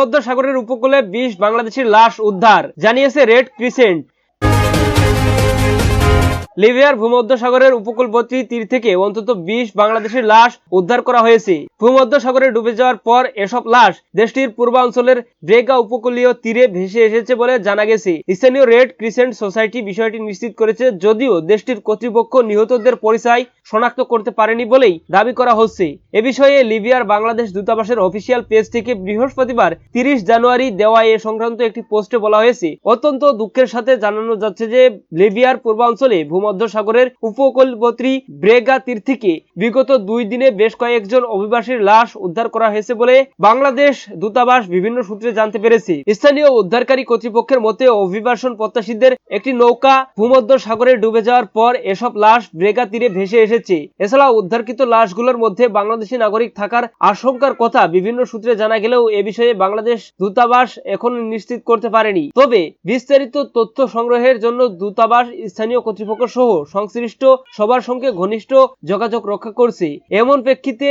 ভূমধ্য সাগরের উপকূলে বিশ বাংলাদেশের লাশ উদ্ধার জানিয়েছে রেড ক্রিসেন্ট লিবিয়ার ভূমধ্য সাগরের উপকূলবর্তী তীর থেকে অন্তত বিশ বাংলাদেশের লাশ উদ্ধার করা হয়েছে। ভূমধ্য সাগরে ডুবে যাওয়ার পর এসব লাশ দেশটির পূর্বাঞ্চলের ব্রেগা উপকূলীয় তীরে ভেসে এসেছে বলে জানা গেছে। স্থানীয় রেড ক্রিসেন্ট সোসাইটি বিষয়টি নিশ্চিত করেছে, যদিও দেশটির কর্তৃপক্ষ নিহতদের পরিচয় শনাক্ত করতে পারেনি বলেই দাবি করা হচ্ছে। এ বিষয়ে লিবিয়ার বাংলাদেশ দূতাবাসের অফিসিয়াল পেজ থেকে বৃহস্পতিবার তিরিশ জানুয়ারি দেওয়া এ সংক্রান্ত একটি পোস্টে বলা হয়েছে। অত্যন্ত দুঃখের সাথে জানানো যাচ্ছে যে লিবিয়ার পূর্বাঞ্চলে ভূমধ্য সাগরের উপকূলবর্তী ব্রেগা তীর থেকে বিগত দুই দিনে বেশ কয়েকজন অভিবাসীর লাশ উদ্ধার করা হয়েছে বলে বাংলাদেশ দূতাবাস বিভিন্ন সূত্রে জানতে পেরেছে। স্থানীয় উদ্ধারকারী কর্তৃপক্ষের মতে, অভিবাসন প্রত্যাশীদের একটি নৌকা ভূমধ্য সাগরে ডুবে যাওয়ার পর এসব লাশ ব্রেগা তীরে ভেসে এসেছে। এছাড়া উদ্ধারকৃত লাশগুলোর মধ্যে বাংলাদেশি নাগরিক থাকার আশঙ্কার কথা বিভিন্ন সূত্রে জানা গেলেও এ বিষয়ে বাংলাদেশ দূতাবাস এখন নিশ্চিত করতে পারেনি। তবে বিস্তারিত তথ্য সংগ্রহের জন্য দূতাবাস স্থানীয় কর্তৃপক্ষ সহ সংশ্লিষ্ট সবার সঙ্গে ঘনিষ্ঠ যোগাযোগ রক্ষা করছে। এমন প্রেক্ষিতে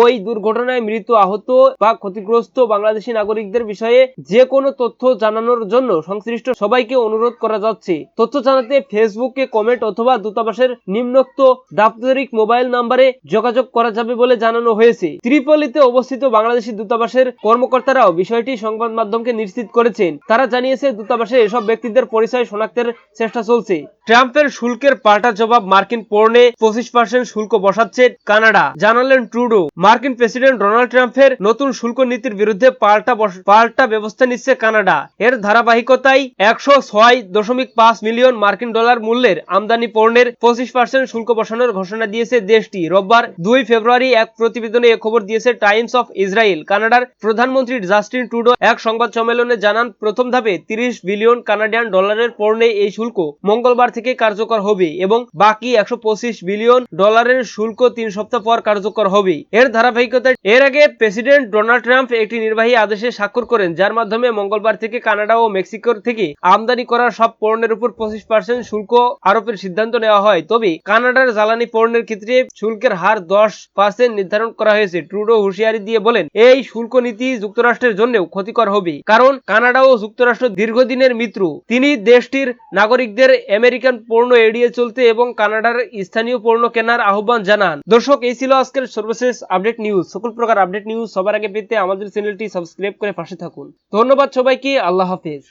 ওই দুর্ঘটনায় মৃত আহত বা ক্ষতিগ্রস্ত বাংলাদেশি নাগরিকদের বিষয়ে যে কোনো তথ্য জানানোর জন্য সংশ্লিষ্ট সবাইকে অনুরোধ করা যাচ্ছে। তথ্য জানাতে ফেসবুকে কমেন্ট অথবা দূতাবাসের নিম্নোক্ত দাপ্তরিক মোবাইল নম্বরে যোগাযোগ করা যাবে বলে জানানো হয়েছে। ত্রিপলিতে অবস্থিত বাংলাদেশি দূতাবাসের কর্মকর্তারাও বিষয়টি সংবাদ মাধ্যমকে নিশ্চিত করেছেন। তারা জানিয়েছে, দূতাবাসে এসব ব্যক্তিদের পরিচয় শনাক্তের চেষ্টা চলছে। ট্রাম্পের শুল্কের পাল্টা জবাব মার্কিন পণ্যে পঁচিশ পার্সেন্ট শুল্ক বসাচ্ছে কানাডা। জানালেন ট্রুডো। মার্কিন প্রেসিডেন্ট ডোনাল্ড ট্রাম্পের নতুন শুল্ক নীতির বিরুদ্ধে পাল্টা পাল্টা ব্যবস্থা নিচ্ছে কানাডা। এর ধারাবাহিকতায় একশো ছয় দশমিক পাঁচ মিলিয়ন মার্কিন ডলার মূল্যের আমদানি পণ্যের পঁচিশ পার্সেন্ট শুল্ক বসানোর ঘোষণা দিয়েছে দেশটি। রোববার দুই ফেব্রুয়ারি এক প্রতিবেদনে খবর দিয়েছে টাইমস অফ ইসরায়েল। কানাডার প্রধানমন্ত্রী জাস্টিন ট্রুডো এক সংবাদ সম্মেলনে জানান, প্রথম ধাপে তিরিশ বিলিয়ন কানাডিয়ান ডলারের পণ্যে এই শুল্ক মঙ্গলবার থেকে কার্যকর হবে এবং বাকি একশো পঁচিশ বিলিয়ন ডলারের শুল্ক তিন সপ্তাহ পর কার্যকর হবে। এর ধারাবাহিকতায় এর আগে প্রেসিডেন্ট ডোনাল্ড ট্রাম্প একটি নির্বাহী আদেশে স্বাক্ষর করেন, যার মাধ্যমে মঙ্গলবার থেকে কানাডা ও মেক্সিকোর থেকে আমদানি করা সব পণ্যের উপর পঁচিশ পার্সেন্ট শুল্ক আরোপের সিদ্ধান্ত নেওয়া হয়। তবে কানাডার জ্বালানি পণ্যের ক্ষেত্রে শুল্কের হার দশ পার্সেন্ট নির্ধারণ করা হয়েছে, ট্রুডো হুঁশিয়ারি দিয়ে বলেন। এই শুল্ক নীতি যুক্তরাষ্ট্রের জন্যও ক্ষতিকর হবে, কারণ কানাডা ও যুক্তরাষ্ট্র দীর্ঘদিনের মিত্র। তিনি দেশটির নাগরিকদের আমেরিকান পণ্য এড়িয়ে চলতে এবং কানাডার স্থানীয় পণ্য কেনার আহ্বান জানান। দর্শক, এই ছিল আজকের সর্বশেষ আপডেট নিউজ। সকল প্রকার আপডেট নিউজ সবার আগে পেতে আমাদের চ্যানেলটি সাবস্ক্রাইব করে পাশে থাকুন। ধন্যবাদ সবাইকে, আল্লাহ হাফেজ।